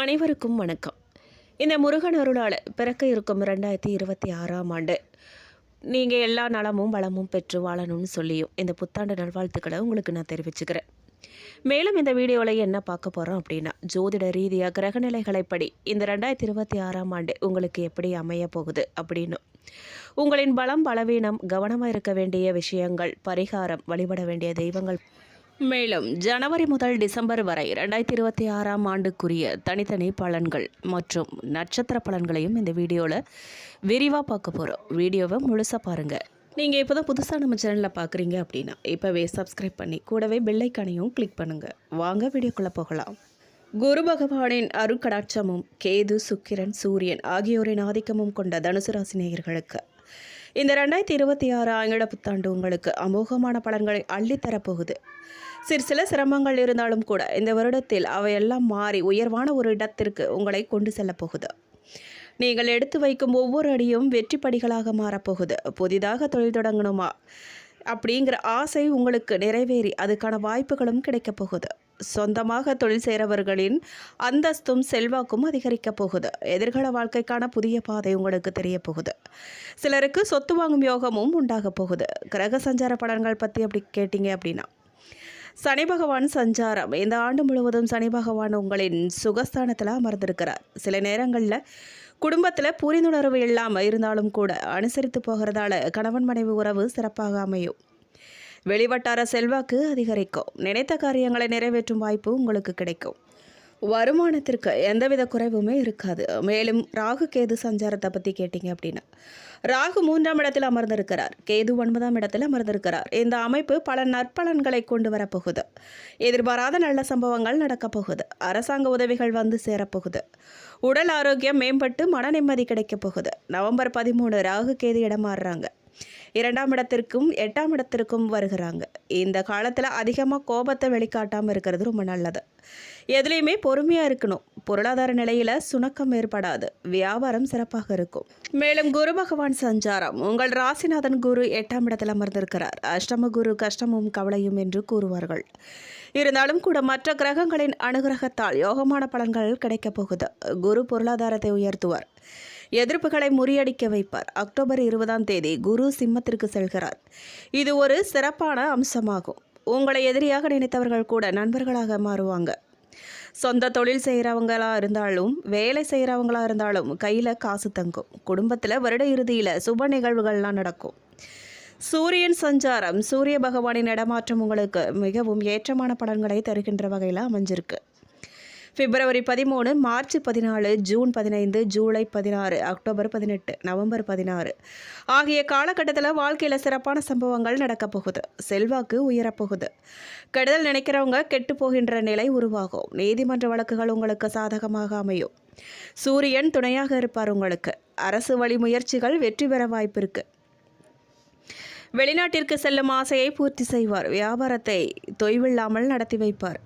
அனைவருக்கும் வணக்கம். இந்த முருகன் அருளால் பிறக்க இருக்கும் ரெண்டாயிரத்தி இருபத்தி ஆறாம் ஆண்டு நீங்கள் எல்லா நலமும் வளமும் பெற்று வாழணும்னு சொல்லியும் இந்த புத்தாண்டு நல்வாழ்த்துக்களை உங்களுக்கு நான் தெரிவிச்சுக்கிறேன். மேலும் இந்த வீடியோவில் என்ன பார்க்க போகிறோம் அப்படின்னா ஜோதிட ரீதியாக கிரகநிலைகளைப்படி இந்த ரெண்டாயிரத்தி இருபத்தி ஆறாம் ஆண்டு உங்களுக்கு எப்படி அமைய போகுது அப்படின்னு உங்களின் பலம் பலவீனம் கவனமாக இருக்க வேண்டிய விஷயங்கள் பரிகாரம் வழிபட வேண்டிய தெய்வங்கள் மேலும் ஜனவரி முதல் டிசம்பர் வரை ரெண்டாயிரத்தி இருபத்தி ஆறாம் ஆண்டுக்குரிய தனித்தனி பலன்கள் மற்றும் நட்சத்திர பலன்களையும் இந்த வீடியோவில் விரிவாக பார்க்க போகிறோம் வீடியோவை முழுசாக பாருங்கள் நீங்கள் இப்போ தான் புதுசாக நம்ம சேனலில் பார்க்குறீங்க அப்படின்னா இப்போவே சப்ஸ்கிரைப் பண்ணி கூடவே பெல்லைக்கானையும் கிளிக் பண்ணுங்கள் வாங்க வீடியோக்குள்ளே போகலாம். குரு பகவானின் அருக்கடாட்சமும் கேது சுக்கிரன் சூரியன் ஆகியோரின் ஆதிக்கமும் கொண்ட தனுசு ராசி நேயர்களுக்கு இந்த ரெண்டாயிரத்தி இருபத்தி ஆறு ஆங்கில புத்தாண்டு உங்களுக்கு அமோகமான பலன்களை அள்ளித்தரப்போகுது. சிறு சில சிரமங்கள் இருந்தாலும் கூட இந்த வருடத்தில் அவையெல்லாம் மாறி உயர்வான ஒரு இடத்திற்கு உங்களை கொண்டு செல்லப் போகுது. நீங்கள் எடுத்து வைக்கும் ஒவ்வொரு அடியும் வெற்றி படிகளாக மாறப்போகுது. புதிதாக தொழில் தொடங்கணுமா? அப்படிங்கிற ஆசை உங்களுக்கு நிறைவேறி அதுக்கான வாய்ப்புகளும் கிடைக்கப் போகுது. சொந்தமாக தொழில் செய்கிறவர்களின் அந்தஸ்தும் செல்வாக்கும் அதிகரிக்கப் போகுது. எதிர்கால வாழ்க்கைக்கான புதிய பாதை உங்களுக்கு தெரிய போகுது. சிலருக்கு சொத்து வாங்கும் யோகமும் உண்டாக போகுது. கிரக சஞ்சார பலன்கள் பற்றி அப்படி கேட்டிங்க அப்படின்னா சனி பகவான் சஞ்சாரம். இந்த ஆண்டு முழுவதும் சனி பகவான் உங்களின் சுகஸ்தானத்தில் அமர்ந்திருக்கிறார். சில நேரங்களில் குடும்பத்தில் புரிந்துணர்வு இல்லாமல் இருந்தாலும் கூட அனுசரித்து போகிறதால கணவன் மனைவி உறவு சிறப்பாக அமையும். வெளிவட்டார செல்வாக்கு அதிகரிக்கும். நினைத்த காரியங்களை நிறைவேற்றும் வாய்ப்பு உங்களுக்கு கிடைக்கும். வருமானத்திற்கு எந்தவித குறைவுமே இருக்காது. மேலும் ராகு கேது சஞ்சாரத்தை பற்றி கேட்டிங்க அப்படின்னா ராகு மூன்றாம் இடத்தில் அமர்ந்திருக்கிறார். கேது ஒன்பதாம் இடத்தில் அமர்ந்திருக்கிறார். இந்த அமைப்பு பல நற்பலன்களை கொண்டு வரப்போகுது. எதிர்பாராத நல்ல சம்பவங்கள் நடக்கப் போகுது. அரசாங்க உதவிகள் வந்து சேரப்போகுது உடல் ஆரோக்கியம் மேம்பட்டு மன நிம்மதி கிடைக்கப் போகுது. நவம்பர் பதிமூணு ராகு கேது இடமாறுறாங்க இரண்டாம் இடத்திற்கும் எட்டாம் இடத்திற்கும் வருகிறாங்க. இந்த காலத்தில் அதிகமாக கோபத்தை வெளிக்காட்டாமல் இருக்கிறது ரொம்ப நல்லது. எதுலேயுமே பொறுமையாக இருக்கணும். பொருளாதார நிலையில் சுணக்கம் ஏற்படாது. வியாபாரம் சிறப்பாக இருக்கும். மேலும் குரு பகவான் சஞ்சாரம். உங்கள் ராசிநாதன் குரு எட்டாம் இடத்தில் அமர்ந்திருக்கிறார். அஷ்டம குரு கஷ்டமும் கவலையும் என்று கூறுவார்கள். இருந்தாலும் கூட மற்ற கிரகங்களின் அனுகிரகத்தால் யோகமான பலன்கள் கிடைக்கப் போகுது. குரு பொருளாதாரத்தை உயர்த்துவார். எதிர்ப்புகளை முறியடிக்க வைப்பார். அக்டோபர் இருபதாம் தேதி குரு சிம்மத்திற்கு செல்கிறார். இது ஒரு சிறப்பான அம்சமாகும். உங்களை எதிரியாக நினைத்தவர்கள் கூட நண்பர்களாக மாறுவாங்க. சொந்த தொழில் செய்கிறவங்களாக இருந்தாலும் வேலை செய்கிறவங்களா இருந்தாலும் கையில் காசு தங்கும். குடும்பத்தில் வருட இறுதியில் சுப நிகழ்வுகள்லாம் நடக்கும். சூரியன் சஞ்சாரம் சூரிய பகவானின் இடமாற்றம் உங்களுக்கு மிகவும் ஏற்றமான படங்களை தருகின்ற வகையில் அமைஞ்சிருக்கு. பிப்ரவரி பதிமூணு மார்ச் பதினாலு ஜூன் பதினைந்து ஜூலை பதினாறு அக்டோபர் பதினெட்டு நவம்பர் பதினாறு. ஆகிய காலகட்டத்தில் வாழ்க்கையில் சிறப்பான சம்பவங்கள் நடக்கப் போகுது. செல்வாக்கு உயரப்போகுது கெடுதல் நினைக்கிறவங்க கெட்டு போகின்ற நிலை உருவாகும். நீதிமன்ற வழக்குகள் உங்களுக்கு சாதகமாக அமையும். சூரியன் துணையாக இருப்பார் உங்களுக்கு. அரசு வழி முயற்சிகள் வெற்றி பெற வாய்ப்பு இருக்கு. வெளிநாட்டிற்கு செல்லும் ஆசையை பூர்த்தி செய்வார். வியாபாரத்தை தொய்வில்லாமல் நடத்தி வைப்பார்.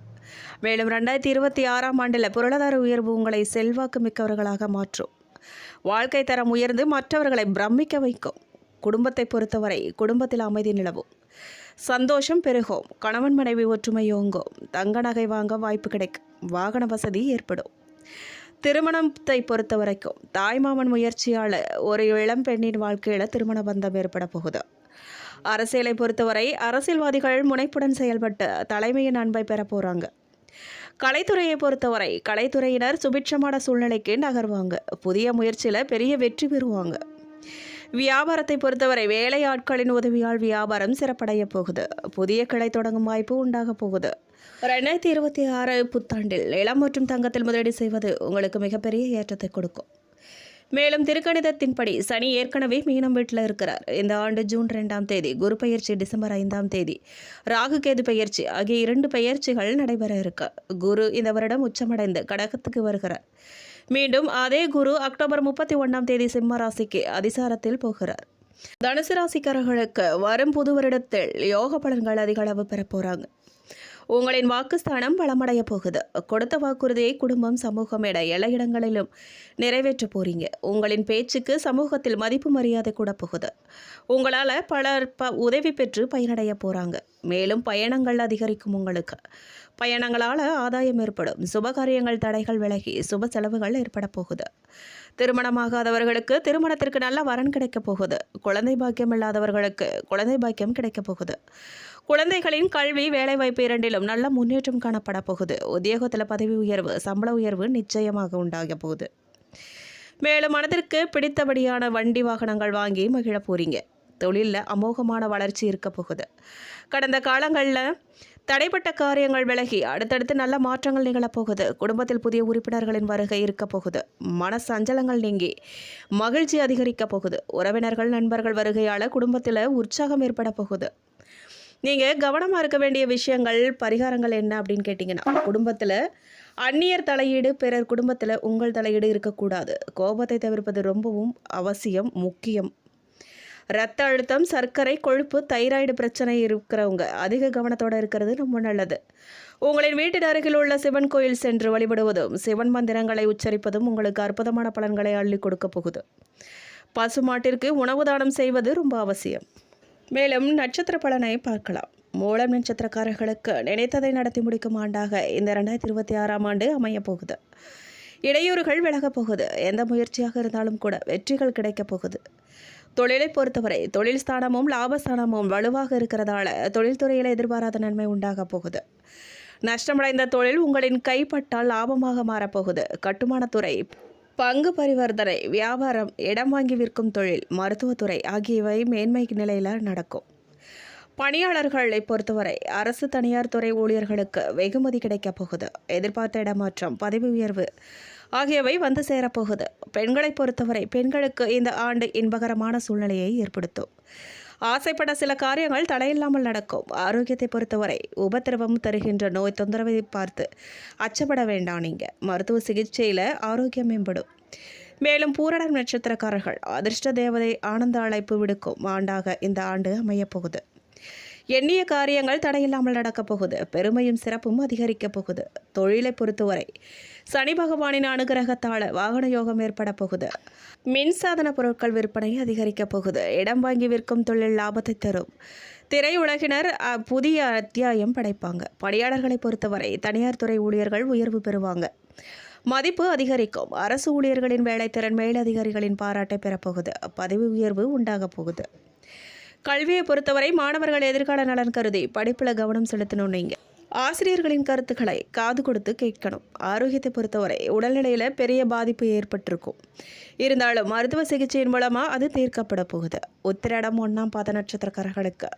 மேலும் ரெண்டாயிரத்தி இருபத்தி ஆறாம் ஆண்டில் பொருளாதார உயர்வு உங்களை செல்வாக்கு மிக்கவர்களாக மாற்றும். வாழ்க்கை தரம் உயர்ந்து மற்றவர்களை பிரமிக்க வைக்கும். குடும்பத்தை பொறுத்தவரை குடும்பத்தில் அமைதி நிலவும். சந்தோஷம் பெருகும். கணவன் மனைவி ஒற்றுமை ஓங்கும். தங்க நகை வாங்க வாய்ப்பு கிடைக்கும். வாகன வசதி ஏற்படும். திருமணத்தை பொறுத்த வரைக்கும் தாய்மாமன் முயற்சியால் ஒரு இளம் பெண்ணின் வாழ்க்கையில் திருமண பந்தம் ஏற்பட போகுது. அரசியலை பொறுத்தவரை அரசியல்வாதிகள் முனைப்புடன் செயல்பட்டு தலைமையின் அன்பை பெற போகிறாங்க கலைத்துறையை பொறுத்தவரை கலைத்துறையினர் சுபிட்சமான சூழ்நிலைக்கு நகர்வாங்க. புதிய முயற்சியில் பெரிய வெற்றி பெறுவாங்க. வியாபாரத்தை பொறுத்தவரை வேலையாட்களின் உதவியால் வியாபாரம் சிறப்படைய போகுது. புதிய கிளை தொடங்கும் வாய்ப்பு உண்டாக போகுது. ரெண்டாயிரத்தி இருபத்தி ஆறு புத்தாண்டில் இளம் மற்றும் தங்கத்தில் முதலீடு செய்வது உங்களுக்கு மிகப்பெரிய ஏற்றத்தை கொடுக்கும். மேலும் திருக்கணிதத்தின்படி சனி ஏற்கனவே மீனம் வீட்டில் இருக்கிறார். இந்த ஆண்டு ஜூன் ரெண்டாம் தேதி குரு பயிற்சி டிசம்பர் ஐந்தாம் தேதி. ராகு கேது பயிற்சி ஆகிய இரண்டு பயிற்சிகள் நடைபெற இருக்க. குரு இந்த வருடம் உச்சமடைந்து கடகத்துக்கு வருகிறார். மீண்டும் அதே குரு அக்டோபர் முப்பத்தி ஒன்றாம் தேதி சிம்ம ராசிக்கு அதிசாரத்தில் போகிறார். தனுசு ராசிக்காரர்களுக்கு வரும் புது வருடத்தில் யோக பலன்கள் அதிக அளவு பெற போகிறாங்க உங்களின் வாக்குஸ்தானம் பலமடைய போகுது. கொடுத்த வாக்குறுதியை குடும்பம் சமூகம் என எல்லா இடங்களிலும் நிறைவேற்ற போறீங்க. உங்களின் பேச்சுக்கு சமூகத்தில் மதிப்பு மரியாதை கூட போகுது. உங்களால் பலர் ப உதவி பெற்று பயனடைய போகிறாங்க மேலும் பயணங்கள் அதிகரிக்கும் உங்களுக்கு. பயணங்களால் ஆதாயம் ஏற்படும். சுபகாரியங்கள் தடைகள் விலகி சுப செலவுகள் ஏற்பட போகுது. திருமணமாகாதவர்களுக்கு திருமணத்திற்கு நல்ல வரன் கிடைக்கப் போகுது. குழந்தை பாக்கியம் இல்லாதவர்களுக்கு குழந்தை பாக்கியம் கிடைக்கப் போகுது. குழந்தைகளின் கல்வி வேலைவாய்ப்பு இரண்டிலும் நல்ல முன்னேற்றம் காணப்பட போகுது. உத்தியோகத்தில் பதவி உயர்வு சம்பள உயர்வு நிச்சயமாக உண்டாக போகுது. மேலும் மனதிற்கு பிடித்தபடியான வண்டி வாகனங்கள் வாங்கி மகிழ போறீங்க. தொழிலில் அமோகமான வளர்ச்சி இருக்க போகுது. கடந்த காலங்களில் தடைப்பட்ட காரியங்கள் விலகி அடுத்தடுத்து நல்ல மாற்றங்கள் நிகழப்போகுது குடும்பத்தில் புதிய உறுப்பினர்களின் வருகை இருக்க போகுது. மன சஞ்சலங்கள் நீங்கி மகிழ்ச்சி அதிகரிக்க போகுது. உறவினர்கள் நண்பர்கள் வருகையால் குடும்பத்தில் உற்சாகம் ஏற்பட போகுது. நீங்கள் கவனமாக இருக்க வேண்டிய விஷயங்கள் பரிகாரங்கள் என்ன அப்படின்னு கேட்டிங்கன்னா குடும்பத்தில் அந்நியர் தலையீடு பிறர் குடும்பத்தில் உங்கள் தலையீடு இருக்கக்கூடாது. கோபத்தை தவிர்ப்பது ரொம்பவும் அவசியம் முக்கியம். ரத்த அழுத்தம் சர்க்கரை கொழுப்பு தைராய்டு பிரச்சனை இருக்கிறவங்க அதிக கவனத்தோடு இருக்கிறது ரொம்ப நல்லது. உங்களின் வீட்டின் அருகில் உள்ள சிவன் கோயில் சென்று வழிபடுவதும் சிவன் மந்திரங்களை உச்சரிப்பதும் உங்களுக்கு அற்புதமான பலன்களை அள்ளி கொடுக்க போகுது. பசுமாட்டிற்கு உணவு தானம் செய்வது ரொம்ப அவசியம். மேலும் நட்சத்திர பலனை பார்க்கலாம். மூலம் நட்சத்திரக்காரர்களுக்கு நினைத்ததை நடத்தி முடிக்கும் ஆண்டாக இந்த ரெண்டாயிரத்தி இருபத்தி ஆறாம் ஆண்டு அமையப் போகுது. இடையூறுகள் விலகப் போகுது. எந்த முயற்சியாக இருந்தாலும் கூட வெற்றிகள் கிடைக்கப் போகுது. தொழிலை பொறுத்தவரை தொழில் ஸ்தானமும் லாபஸ்தானமும் வலுவாக இருக்கிறதால தொழில்துறையில் எதிர்பாராத நன்மை உண்டாகப் போகுது. நஷ்டமடைந்த தொழில் உங்களின் கைப்பட்டால் லாபமாக மாறப்போகுது கட்டுமானத்துறை பங்கு பரிவர்த்தனை வியாபாரம் இடம் வாங்கி விற்கும் தொழில் மருத்துவத்துறை ஆகியவை மேன்மை நிலையில் நடக்கும். பணியாளர்களை பொறுத்தவரை அரசு தனியார் துறை ஊழியர்களுக்கு வெகுமதி கிடைக்கப் போகுது. எதிர்பார்த்த இடமாற்றம் பதவி உயர்வு ஆகியவை வந்து சேரப்போகுது பெண்களை பொறுத்தவரை பெண்களுக்கு இந்த ஆண்டு இன்பகரமான சூழ்நிலையை ஏற்படுத்தும். ஆசைப்பட சில காரியங்கள் தடையில்லாமல் நடக்கும். ஆரோக்கியத்தை பொறுத்தவரை உபத்திரவம் தருகின்ற நோய் தொந்தரவை பார்த்து அச்சப்பட வேண்டாம் நீங்கள் மருத்துவ சிகிச்சையில் ஆரோக்கியம் மேம்படும். மேலும் பூரணம் நட்சத்திரக்காரர்கள் அதிர்ஷ்ட தேவதை ஆனந்த அழைப்பு விடுக்கும் ஆண்டாக இந்த ஆண்டு அமையப்போகுது. எண்ணிய காரியங்கள் தடையில்லாமல் நடக்கப் போகுது. பெருமையும் சிறப்பும் அதிகரிக்கப் போகுது. தொழிலை பொறுத்தவரை சனி பகவானின் அனுகிரகத்தால் வாகன யோகம் ஏற்பட போகுது. மின்சாதன பொருட்கள் விற்பனை அதிகரிக்கப் போகுது. இடம் வாங்கி விற்கும் தொழில் லாபத்தை தரும். திரையுலகினர் அ, புதிய அத்தியாயம் படைப்பாங்க. பணியாளர்களை பொறுத்தவரை தனியார் துறை ஊழியர்கள் உயர்வு பெறுவாங்க. மதிப்பு அதிகரிக்கும். அரசு ஊழியர்களின் வேலைத்திறன் மேலதிகாரிகளின் பாராட்டை பெறப்போகுது பதவி உயர்வு உண்டாகப் போகுது. கல்வியை பொறுத்தவரை மாணவர்கள் எதிர்கால நலன் கருதி படிப்பில் கவனம் செலுத்தணும் நீங்கள் ஆசிரியர்களின் கருத்துக்களை காது கொடுத்து கேட்கணும். ஆரோக்கியத்தை பொறுத்தவரை உடல்நிலையில் பெரிய பாதிப்பு ஏற்பட்டிருக்கும். இருந்தாலும் மருத்துவ சிகிச்சையின் மூலமாக அது தீர்க்கப்பட போகுது. உத்திரடம் ஒன்றாம் பாத நட்சத்திரக்காரர்களுக்கு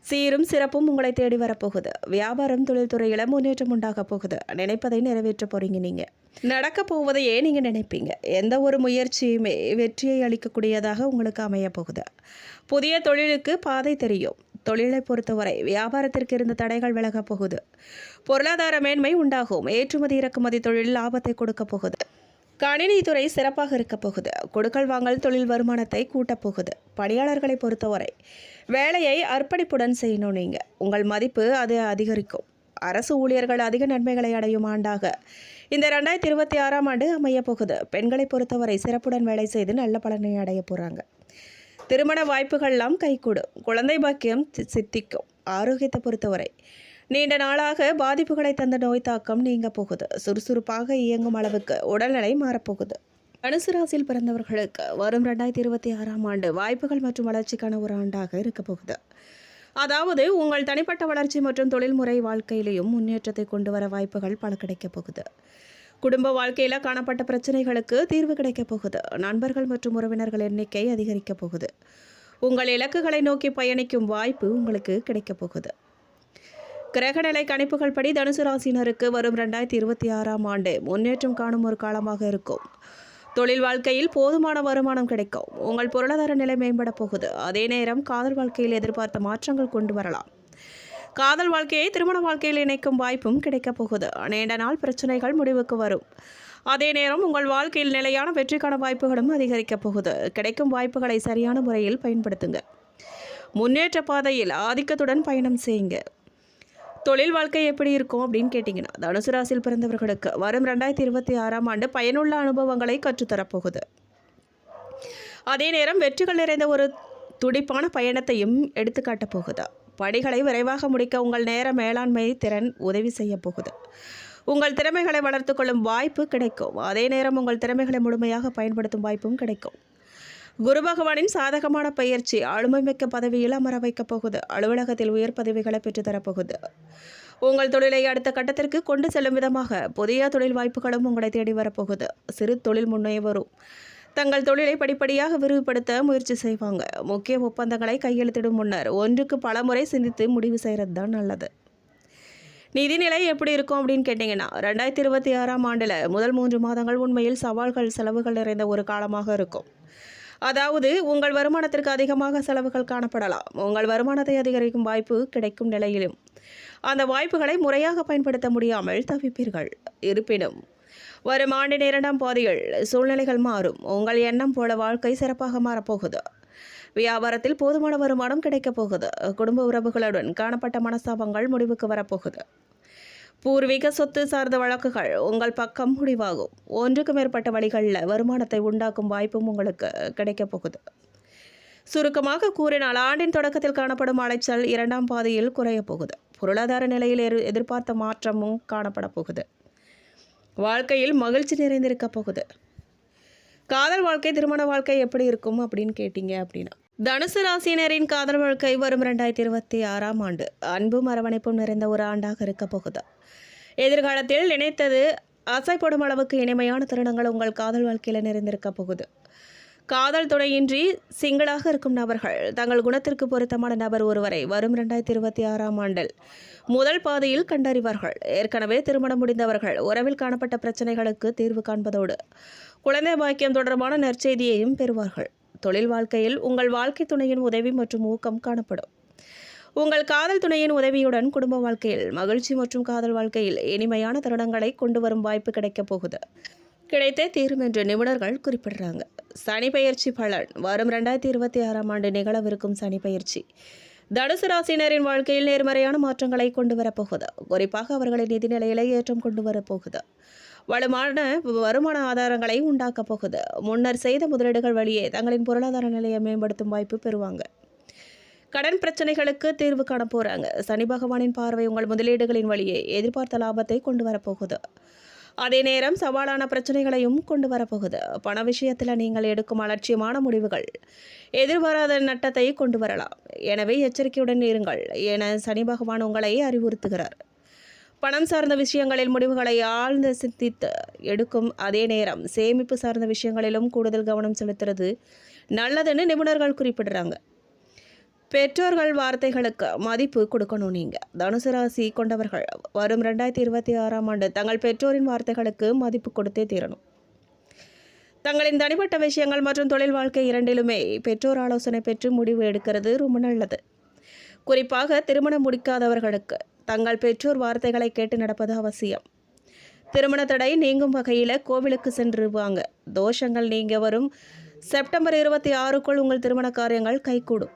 சீரும் சிறப்பும் உங்களை தேடி வரப்போகுது. வியாபாரம் தொழில்துறையில் முன்னேற்றம் உண்டாக போகுது. நினைப்பதை நிறைவேற்ற போறீங்க நீங்கள் நடக்க போவதையே நீங்கள் நினைப்பீங்க. எந்த ஒரு முயற்சியுமே வெற்றியை அளிக்கக்கூடியதாக உங்களுக்கு அமைய போகுது. புதிய தொழிலுக்கு பாதை தெரியும். தொழிலை பொறுத்தவரை வியாபாரத்திற்கு இருந்த தடைகள் விலகப் போகுது. பொருளாதார மேன்மை உண்டாகும். ஏற்றுமதி இறக்குமதி தொழில் லாபத்தை கொடுக்கப் போகுது. கணினித்துறை சிறப்பாக இருக்கப் போகுது. கொடுக்கல் வாங்கல் தொழில் வருமானத்தை கூட்டப் போகுது. பணியாளர்களை பொறுத்தவரை வேலையை அர்ப்பணிப்புடன் செய்யணும் நீங்கள் உங்கள் மதிப்பு அது அதிகரிக்கும். அரசு ஊழியர்கள் அதிக நன்மைகளை அடையும் ஆண்டாக இந்த ரெண்டாயிரத்தி இருபத்தி ஆறாம் ஆண்டு அமையப் போகுது. பெண்களை பொறுத்தவரை சிறப்புடன் வேலை செய்து நல்ல பலனை அடைய போகிறாங்க திருமண வாய்ப்புகள்லாம் கைகூடும். குழந்தை பாக்கியம் சி- சித்திக்கும். ஆரோக்கியத்தை பொறுத்தவரை. நீண்ட நாளாக பாதிப்புகளை தந்த நோய் தாக்கம் நீங்க போகுது. சுறுசுறுப்பாக இயங்கும் அளவுக்கு உடல்நிலை மாறப்போகுது. தனுசு ராசியில் பிறந்தவர்களுக்கு வரும் ரெண்டாயிரத்தி இருபத்தி ஆறாம் ஆண்டு வாய்ப்புகள் மற்றும் வளர்ச்சிக்கான ஒரு ஆண்டாக இருக்க போகுது. அதாவது உங்கள் தனிப்பட்ட வளர்ச்சி மற்றும் தொழில்முறை வாழ்க்கையிலையும் முன்னேற்றத்தை கொண்டு வர வாய்ப்புகள் பல கிடைக்கப் போகுது. குடும்ப வாழ்க்கையில் காணப்பட்ட பிரச்சனைகளுக்கு தீர்வு கிடைக்கப் போகுது. நண்பர்கள் மற்றும் உறவினர்கள் எண்ணிக்கை அதிகரிக்கப் போகுது. உங்கள் இலக்குகளை நோக்கி பயணிக்கும் வாய்ப்பு உங்களுக்கு கிடைக்கப் போகுது. கிரகநிலை கணிப்புகள் படி தனுசு ராசினருக்கு வரும் ரெண்டாயிரத்தி இருபத்தி ஆறாம் ஆண்டு முன்னேற்றம் காணும் ஒரு காலமாக இருக்கும். தொழில் வாழ்க்கையில் போதுமான வருமானம் கிடைக்கும். உங்கள் பொருளாதார நிலை மேம்பட போகுது. அதே நேரம் காதல் வாழ்க்கையில் எதிர்பார்த்த மாற்றங்கள் கொண்டு வரலாம். காதல் வாழ்க்கையை திருமண வாழ்க்கையில் இணைக்கும் வாய்ப்பும் கிடைக்கப் போகுது. நீண்ட நாள் பிரச்சனைகள் முடிவுக்கு வரும். அதே நேரம் உங்கள் வாழ்க்கையில் நிலையான வெற்றிக்கான வாய்ப்புகளும் அதிகரிக்கப் போகுது. கிடைக்கும் வாய்ப்புகளை சரியான முறையில் பயன்படுத்துங்க. முன்னேற்ற பாதையில் ஆதிக்கத்துடன் பயணம் செய்யுங்க. தொழில் வாழ்க்கை எப்படி இருக்கும் அப்படின்னு கேட்டிங்கன்னா தனுசு ராசியில் பிறந்தவர்களுக்கு வரும் ரெண்டாயிரத்தி இருபத்தி ஆறாம் ஆண்டு பயனுள்ள அனுபவங்களை கற்றுத்தரப்போகுது அதே நேரம் வெற்றிகள் நிறைந்த ஒரு துடிப்பான பயணத்தையும் எடுத்துக்காட்டப் போகுதா. பணிகளை விரைவாக முடிக்க உங்கள் நேர மேலாண்மை திறன் உதவி செய்ய போகுது. உங்கள் திறமைகளை வளர்த்து கொள்ளும் வாய்ப்பு கிடைக்கும். அதே நேரம் உங்கள் திறமைகளை முழுமையாக பயன்படுத்தும் வாய்ப்பும் கிடைக்கும். குரு பகவானின் சாதகமான பயிற்சி ஆளுமைமிக்க பதவியில் அமர வைக்கப் போகுது. அலுவலகத்தில் உயர் பதவிகளை பெற்றுத்தரப்போகுது உங்கள் தொழிலை அடுத்த கட்டத்திற்கு கொண்டு செல்லும் விதமாக புதிய தொழில் வாய்ப்புகளும் உங்களை தேடி வரப்போகுது சிறு தொழில் முன்னே வரும். தங்கள் தொழிலை படிப்படியாக விரிவுபடுத்த முயற்சி செய்வாங்க. முக்கிய ஒப்பந்தங்களை கையெழுத்திடும் முன்னர் ஒன்றுக்கு பல முறை சிந்தித்து முடிவு செய்கிறது தான் நல்லது. நிதிநிலை எப்படி இருக்கும் அப்படின்னு கேட்டிங்கன்னா ரெண்டாயிரத்தி இருபத்தி ஆறாம் ஆண்டில் முதல் மூன்று மாதங்கள் உண்மையில் சவால்கள் செலவுகள் நிறைந்த ஒரு காலமாக இருக்கும். அதாவது உங்கள் வருமானத்திற்கு அதிகமாக செலவுகள் காணப்படலாம். உங்கள் வருமானத்தை அதிகரிக்கும் வாய்ப்பு கிடைக்கும் நிலையிலும். அந்த வாய்ப்புகளை முறையாக பயன்படுத்த முடியாமல் தவிப்பீர்கள். இருப்பினும் வரும் ஆண்டின் இரண்டாம் பாதியில் சூழ்நிலைகள் மாறும். உங்கள் எண்ணம் போல வாழ்க்கை சிறப்பாக மாறப்போகுது. வியாபாரத்தில் போதுமான வருமானம் கிடைக்கப் போகுது. குடும்ப உறவுகளுடன் காணப்பட்ட மனஸ்தாபங்கள் முடிவுக்கு வரப்போகுது. பூர்வீக சொத்து சார்ந்த வழக்குகள் உங்கள் பக்கம் முடிவாகும். ஒன்றுக்கு மேற்பட்ட வழிகளில் வருமானத்தை உண்டாக்கும் வாய்ப்பும் உங்களுக்கு கிடைக்கப் போகுது. சுருக்கமாக கூறினால் ஆண்டின் தொடக்கத்தில் காணப்படும் அலைச்சல் இரண்டாம் பாதையில் குறையப் போகுது. பொருளாதார நிலையில் எதிர்- எதிர்பார்த்த மாற்றமும் காணப்பட போகுது. வாழ்க்கையில் மகிழ்ச்சி நிறைந்திருக்க போகுது. காதல் வாழ்க்கை திருமண வாழ்க்கை எப்படி இருக்கும் அப்படின்னு கேட்டிங்க அப்படின்னா தனுசு ராசியினரின் காதல் வாழ்க்கை வரும் ரெண்டாயிரத்தி இருபத்தி ஆறாம் ஆண்டு. அன்பும் அரவணைப்பும் நிறைந்த ஒரு ஆண்டாக இருக்க போகுது. எதிர்காலத்தில் நினைத்தது ஆசைப்படும் அளவுக்கு இனிமையான தருணங்கள் உங்கள் காதல் வாழ்க்கையில் நிறைந்திருக்க போகுது. காதல் துணையின்றி சிங்கிளாக இருக்கும் நபர்கள் தங்கள் குணத்திற்கு பொருத்தமான நபர் ஒருவரை வரும் ரெண்டாயிரத்தி இருபத்தி ஆறாம் ஆண்டில் முதல் பாதையில் கண்டறிவார்கள். ஏற்கனவே திருமணம் முடிந்தவர்கள் உறவில் காணப்பட்ட பிரச்சனைகளுக்கு தீர்வு காண்பதோடு குழந்தை பாக்கியம் தொடர்பான நற்செய்தியையும் பெறுவார்கள். தொழில் வாழ்க்கையில் உங்கள் வாழ்க்கை துணையின் உதவி மற்றும் ஊக்கம் காணப்படும். உங்கள் காதல் துணையின் உதவியுடன் குடும்ப வாழ்க்கையில் மகிழ்ச்சி மற்றும் காதல் வாழ்க்கையில் இனிமையான தருணங்களை கொண்டு வரும் வாய்ப்பு கிடைக்கப் போகுது. கிடைத்தே தீரும் என்று நிபுணர்கள் குறிப்பிடுறாங்க. சனி பயிற்சி பலன். வரும் ரெண்டாயிரத்தி இருபத்தி ஆறாம் ஆண்டு நிகழவிருக்கும் சனி பயிற்சி. தனுசு ராசினரின் வாழ்க்கையில் நேர்மறையான மாற்றங்களை கொண்டு வரப்போகுது குறிப்பாக அவர்களின் நிதி நிலையில ஏற்றம் கொண்டு வரப்போகுது வலுவான வருமான ஆதாரங்களை உண்டாக்கப் போகுது. முன்னர் செய்த முதலீடுகள் வழியே தங்களின் பொருளாதார நிலையை மேம்படுத்தும் வாய்ப்பு பெறுவாங்க. கடன் பிரச்சனைகளுக்கு தீர்வு காண போகிறாங்க சனி பகவானின் பார்வை உங்கள் முதலீடுகளின் வழியே எதிர்பார்த்த லாபத்தை கொண்டு வரப்போகுது அதே நேரம் சவாலான பிரச்சனைகளையும் கொண்டு வரப்போகுது. பண விஷயத்தில் நீங்கள் எடுக்கும் அலட்சியமான முடிவுகள் எதிர்பாராத நட்டத்தை கொண்டு வரலாம். எனவே எச்சரிக்கையுடன் இருங்கள். என சனி பகவான் உங்களை அறிவுறுத்துகிறார். பணம் சார்ந்த விஷயங்களில் முடிவுகளை ஆழ்ந்து சிந்தித்து எடுக்கும் அதே நேரம் சேமிப்பு சார்ந்த விஷயங்களிலும் கூடுதல் கவனம் செலுத்துறது நல்லதுன்னு நிபுணர்கள் குறிப்பிடுறாங்க. பெற்றோர்கள் வார்த்தைகளுக்கு மதிப்பு கொடுக்கணும் நீங்கள் தனுசு ராசி கொண்டவர்கள் வரும் ரெண்டாயிரத்தி இருபத்தி ஆறாம் ஆண்டு தங்கள் பெற்றோரின் வார்த்தைகளுக்கு மதிப்பு கொடுத்தே தீரணும். தங்களின் தனிப்பட்ட விஷயங்கள் மற்றும் தொழில் வாழ்க்கை இரண்டிலுமே பெற்றோர் ஆலோசனை பெற்று முடிவு எடுக்கிறது ரொம்ப நல்லது. குறிப்பாக திருமணம் முடிக்காதவர்களுக்கு தங்கள் பெற்றோர் வார்த்தைகளை கேட்டு நடப்பது அவசியம். திருமண தடை நீங்கும் வகையில் கோவிலுக்கு சென்றுவாங்க தோஷங்கள் நீங்க வரும். செப்டம்பர் இருபத்தி ஆறுக்குள் உங்கள் திருமண காரியங்கள் கைகூடும்.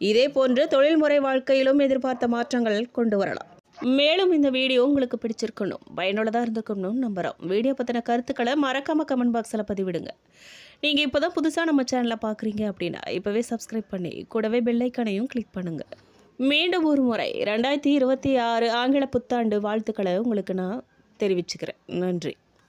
இதே போன்று தொழில்முறை வாழ்க்கையிலும் எதிர்பார்த்த மாற்றங்கள் கொண்டு வரலாம். மேலும் இந்த வீடியோ உங்களுக்கு பிடிச்சிருக்கணும் பயனுள்ளதாக இருந்திருக்கணும் நம்புகிறோம் வீடியோ பற்றின கருத்துக்களை மறக்காம கமெண்ட் பாக்ஸில் பதிவிடுங்க. நீங்கள் இப்போ தான் புதுசாக நம்ம சேனலை பார்க்குறீங்க அப்படின்னா இப்போவே சப்ஸ்கிரைப் பண்ணி கூடவே பெல்லைக்கனையும் கிளிக் பண்ணுங்கள் மீண்டும் ஒரு முறை ரெண்டாயிரத்தி இருபத்தி ஆறு ஆங்கில புத்தாண்டு வாழ்த்துக்களை உங்களுக்கு நான் தெரிவிச்சுக்கிறேன். நன்றி.